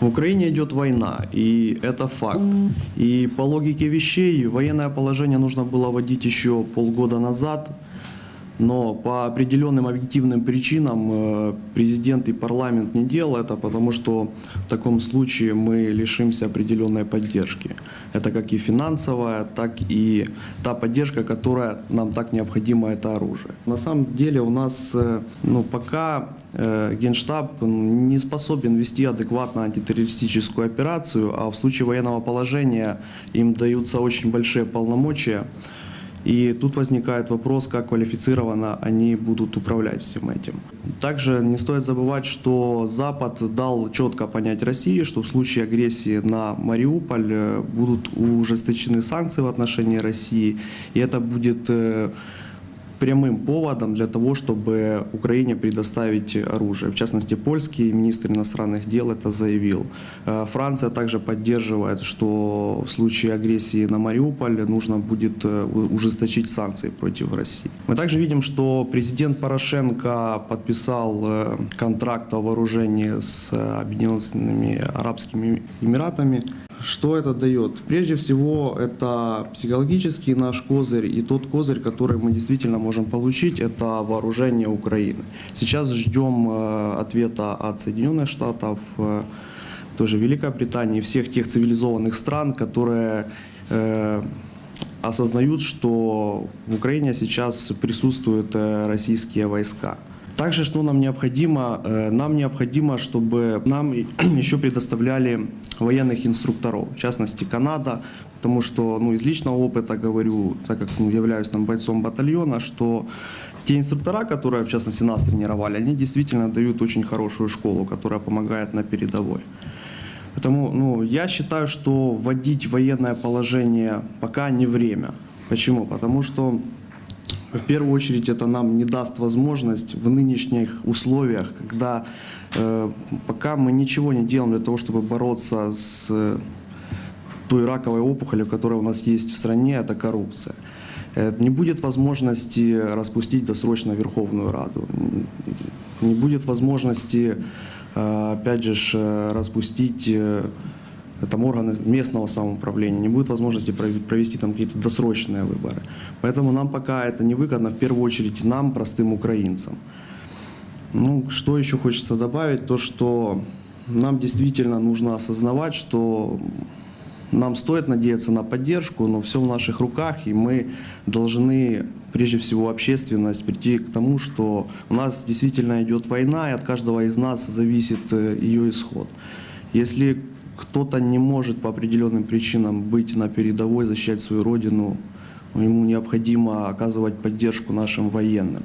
В Украине идет война, и это факт. И по логике вещей военное положение нужно было вводить еще полгода назад, но по определенным объективным причинам э, президент и парламент не делал это, потому что в таком случае мы лишимся определенной поддержки. Это как и финансовая, так и та поддержка, которая нам так необходима, это оружие. На самом деле у нас э, ну, пока э, Генштаб не способен вести адекватно антитеррористическую операцию, а в случае военного положения им даются очень большие полномочия. И тут возникает вопрос, как квалифицированно они будут управлять всем этим. Также не стоит забывать, что Запад дал четко понять России, что в случае агрессии на Мариуполь э, будут ужесточены санкции в отношении России, и это будет э, прямым поводом для того, чтобы Украине предоставить оружие. В частности, польский министр иностранных дел это заявил. Э, Франция также поддерживает, что в случае агрессии на Мариуполь нужно будет э, ужесточить санкции против России. Мы также видим, что президент Порошенко подписал э, контракт о вооружении с Объединенными Арабскими Эмиратами. Что это дает? Прежде всего, это психологический наш козырь и тот козырь, который мы действительно можем получить, это вооружение Украины. Сейчас ждем э, ответа от Соединенных Штатов, э, тоже Великобритании, всех тех цивилизованных стран, которые э, осознают, что в Украине сейчас присутствуют российские войска. Также, что нам необходимо? Э, Нам необходимо, чтобы нам еще предоставляли военных инструкторов, в частности Канада, потому что ну, из личного опыта говорю, так как ну, являюсь там бойцом батальона, что те инструктора, которые в частности нас тренировали, они действительно дают очень хорошую школу, которая помогает на передовой. Поэтому ну, я считаю, что вводить военное положение пока не время. Почему? Потому что в первую очередь это нам не даст возможность в нынешних условиях, когда э, пока мы ничего не делаем для того, чтобы бороться с э, той раковой опухолью, которая у нас есть в стране, это коррупция. Э, Не будет возможности распустить досрочно Верховную Раду. Не будет возможности, э, опять же, э, распустить э, там органы местного самоуправления, не будет возможности пров- провести там какие-то досрочные выборы. Поэтому нам пока это невыгодно, в первую очередь нам, простым украинцам. Ну, что еще хочется добавить, то что нам действительно нужно осознавать, что нам стоит надеяться на поддержку, но все в наших руках, и мы должны, прежде всего, общественность прийти к тому, что у нас действительно идет война, и от каждого из нас зависит э, ее исход. Если кто-то не может по определенным причинам быть на передовой, защищать свою родину, ему необходимо оказывать поддержку нашим военным.